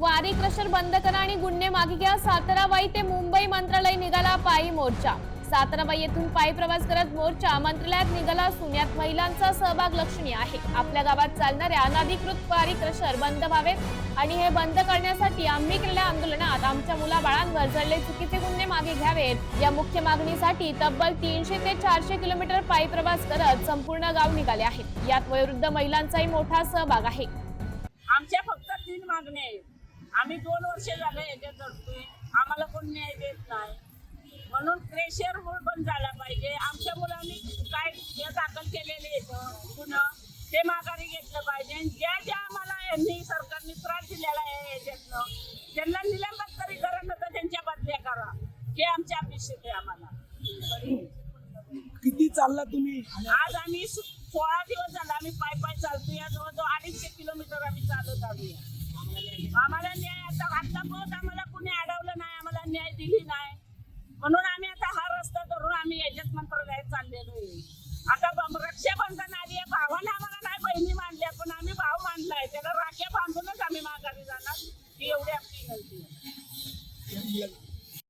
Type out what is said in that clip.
वारी क्रशर बंद करा आणि गुन्हे मागे घ्या. साताराबाई ते मुंबई मंत्रालय निघाला पायी मोर्चा. साताराबाई येथून पायी प्रवास करत मोर्चा मंत्रालयात निघाला. असून यात महिलांचा सहभाग लक्षणीय आहे. आपल्या गावात चालणाऱ्या अनाधिकृत वारी क्रशर बंद व्हावेत आणि हे बंद करण्यासाठी आम्ही केलेल्या आंदोलनात आमच्या मुलाबाळांवर जडले चुकीचे गुन्हे मागे घ्यावेत. या मुख्य मागणीसाठी तब्बल तीनशे ते चारशे किलोमीटर पायी प्रवास करत संपूर्ण गाव निघाले आहेत यात वयोवृद्ध महिलांचाही मोठा सहभाग आहे. आमच्या फक्त तीन मागण्या आहेत. आम्ही दोन वर्ष झाले याच्यात लढतोय आम्हाला कोण न्याय देत नाही. म्हणून प्रेशर बंद झाला पाहिजे. आमच्या मुलांनी काय हे दाखल केलेले गुन्हा ते माघारी घेतलं पाहिजे. ज्या ज्या आम्हाला यांनी सरकारने त्रास दिलेला आहे याच्यातनं त्यांना निलंबन तरी करा न तर त्यांच्या बदल्या करा. हे आमच्या अपेक्षित आहे आम्हाला. किती चालला तुम्ही? आज आम्ही सोळा दिवस झाला आम्ही पाय पाय चालतोय जवळजवळ अडीचशे किलोमीटर आम्ही चालत आलोय. आम्हाला न्याय आता आतापर्यंत आम्हाला कुणी अडवलं नाही आम्हाला न्याय दिली नाही. म्हणून आम्ही आता हा रस्ता करून आम्ही याच्यात मंत्रालयात चाललेलो आहे. आता रक्षाबंधन आली आहे भावाने आम्हाला नाही बहिणी मानल्या पण आम्ही भाव मानलाय त्याला राखे बांधूनच आम्ही माघारी जाणार ही एवढी आपली विनंती आहे.